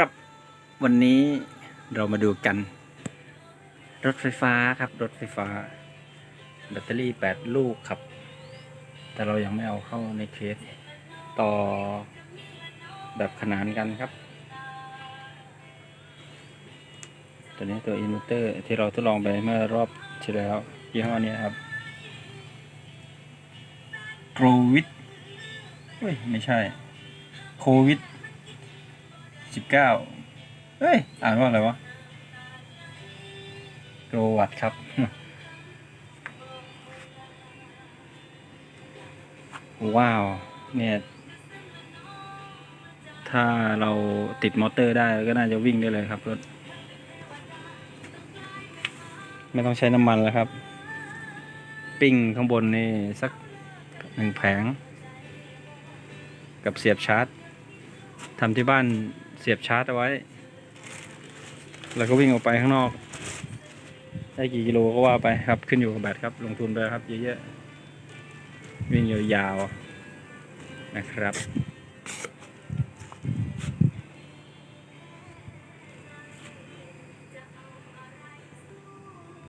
ครับ วันนี้เรามาดูกัน รถไฟฟ้าครับ รถไฟฟ้า แบตเตอรี่ 8 ลูกครับ แต่เรายังไม่เอาเข้าในเคส ต่อแบบขนานกันครับ ตัวนี้ตัวอินเวอร์เตอร์ที่เราทดลองไปเมื่อรอบที่แล้วยี่ห้อนี้ครับโควิดไม่ใช่โควิด สิบเก้าเฮ้ย อ่านว่าอะไรวะโกรวัดครับ ว้าว เนี่ย ถ้าเราติดมอเตอร์ได้ก็น่าจะวิ่งได้เลยครับรถ ไม่ต้องใช้น้ำมันแล้วครับ ปิ้งข้างบนนี่สักหนึ่งแผง กับเสียบชาร์จทำที่บ้าน เสียบชาร์จเอาไว้ แล้วก็วิ่งออกไปข้างนอก ได้กี่กิโลก็ว่าไปครับ ขึ้นอยู่กับแบตครับ ลงทุนไปครับ เยอะๆ วิ่งยาวๆนะครับ